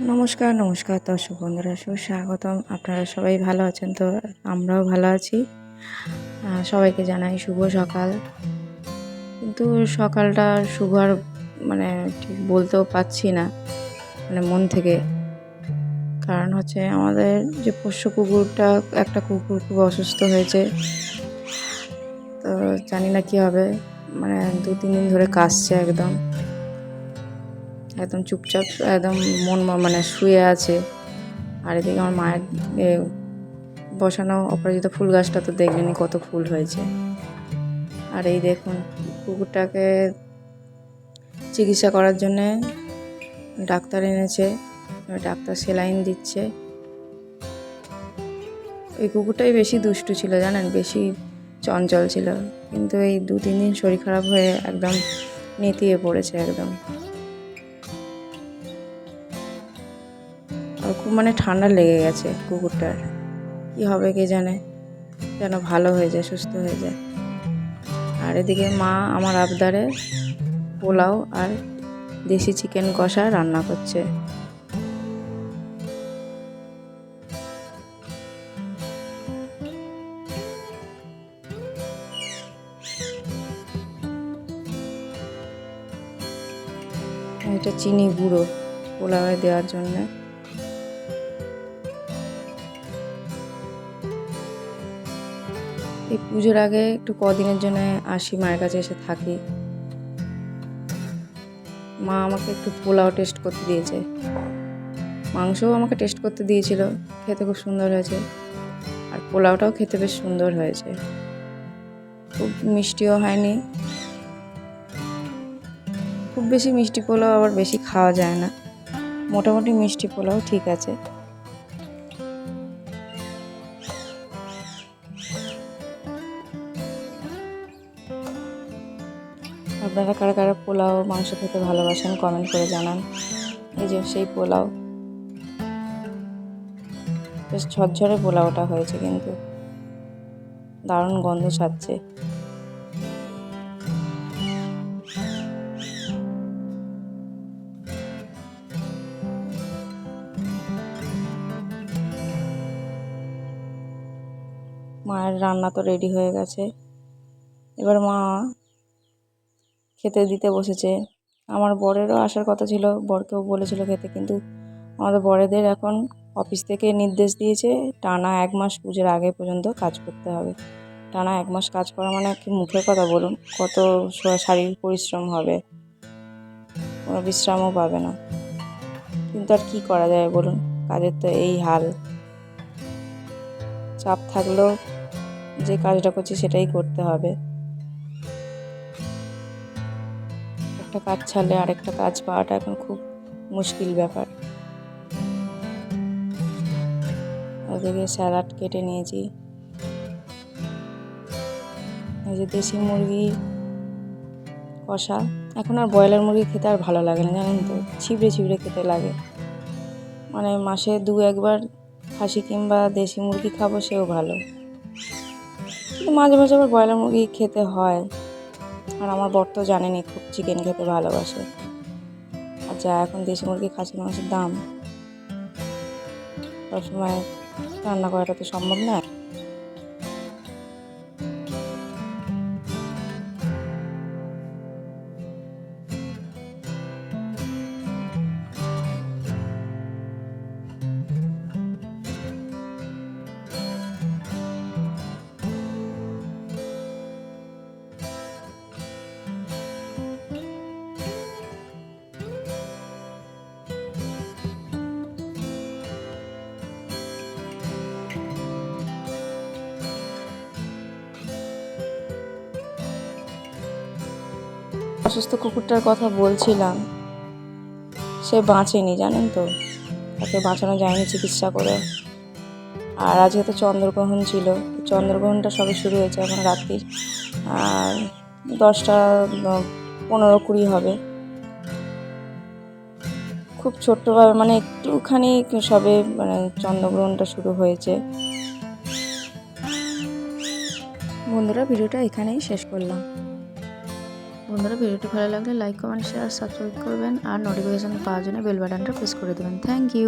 নমস্কার নমস্কার দর্শক বন্ধুরা, সুস্বাগতম। আপনারা সবাই ভালো আছেন তো? আমরাও ভালো আছি। সবাইকে জানাই শুভ সকাল। কিন্তু সকালটা শুভ আর মানে ঠিক বলতেও পাচ্ছি না মানে মন থেকে। কারণ হচ্ছে আমাদের যে পোষ্য কুকুরটা, একটা কুকুর খুব অসুস্থ হয়েছে। তো জানি না কী হবে। মানে দু তিন দিন ধরে কাশছে একদম। একদম চুপচাপ, একদম মন মানে শুয়ে আছে। আর এদিকে আমার মায়ের বসানো অপরাজিত ফুল গাছটা তো দেখলেনি কত ফুল হয়েছে। আর এই দেখুন, কুকুরটাকে চিকিৎসা করার জন্যে ডাক্তার এনেছে ডাক্তার সেলাইন দিচ্ছে। এই কুকুরটাই বেশি দুষ্টু ছিল, জানেন? বেশি চঞ্চল ছিল। কিন্তু এই দু তিন দিন শরীর খারাপ হয়ে একদম নেতিয়ে পড়েছে একদম। খুব মানে ঠান্ডা লেগে গেছে কুকুরটার। কি হবে কে জানে? যেন ভালো হয়ে যায়, সুস্থ হয়ে যায়। আর এদিকে মা আমার আবদারে পোলাও আর দেশি চিকেন কষা রান্না করছে। এটা চিনি গুঁড়ো পোলাওয়ে দেওয়ার জন্যে। এই পুজোর আগে একটু কদিনের জন্য আসি, মায়ের কাছে এসে থাকি। মা আমাকে একটু পোলাও টেস্ট করতে দিয়েছে। মাংসও আমাকে টেস্ট করতে দিয়েছিল, খেতে খুব সুন্দর হয়েছে। আর পোলাওটাও খেতে বেশ সুন্দর হয়েছে। খুব মিষ্টিও হয়নি। খুব বেশি মিষ্টি পোলাও আবার বেশি খাওয়া যায় না। মোটামুটি মিষ্টি পোলাও ঠিক আছে। আপনারা কারা কারা পোলাও মাংস খেতে ভালোবাসেন কমেন্ট করে জানান। এই যে সেই পোলাও। বেশ ঝরঝরে পোলাওটা হয়েছে কিন্তু। দারুণ গন্ধ ছাড়ছে। মায়ের রান্না তো রেডি হয়ে গেছে। এবার মা খেতে দিতে বসেছে। আমার বরেরও আসার কথা ছিল, বরকেও বলেছিল খেতে, কিন্তু আমাদের বরেদের এখন অফিস থেকে নির্দেশ দিয়েছে, টানা এক মাস পুজোর আগে পর্যন্ত কাজ করতে হবে। টানা এক মাস কাজ করা মানে কি মুখের কথা বলুন? কত শারীরিক পরিশ্রম হবে। কোনো বিশ্রামও পাবে না। কিন্তু আর কী করা যায় বলুন? কাজের তো এই হাল। চাপ থাকলেও যে কাজটা করছি সেটাই করতে হবে। একটা কাজ ছাড়লে আরেকটা কাজ পাওয়াটা এখন খুব মুশকিল ব্যাপার। ওদিকে স্যালাড কেটে নিয়েছি। এই যে দেশি মুরগি, কষা, এখন আর ব্রয়লার মুরগি খেতে আর ভালো লাগে না, জানেন তো? ছিবড়ে ছিবড়ে খেতে লাগে। মানে মাসে দু একবার খাসি কিংবা দেশি মুরগি খাব সেও ভালো। কিন্তু মাঝে মাঝে আবার ব্রয়লার মুরগি খেতে হয়। আর আমার বর তো জানেনি খুব চিকেন খেতে ভালোবাসে। আর যা এখন দেশি মুরগি খাসি মাংসের দাম। সবসময় রান্না করাটা তো সম্ভব না। অসুস্থ কুকুরটার কথা বলছিলাম। সে বাঁচেনি, জানেন তো? তাকে বাঁচানো যায়নি চিকিৎসা করে। আর আজকে তো চন্দ্রগ্রহণ ছিল। চন্দ্রগ্রহণটা সবে শুরু হয়েছে এখন রাত্রি আর দশটা পনেরো কুড়ি হবে। খুব ছোট্টভাবে মানে একটুখানি সবে মানে চন্দ্রগ্রহণটা শুরু হয়েছে। বন্ধুরা, ভিডিওটা এখানেই শেষ করলাম। বন্ধুরা ভিডিওটি ভালো লাগলে লাইক কমেন্ট শেয়ার সাবস্ক্রাইব করবেন আর নোটিফিকেশন পাওয়ার জন্য বেল বাটনটা প্রেস করে দেবেন। Thank you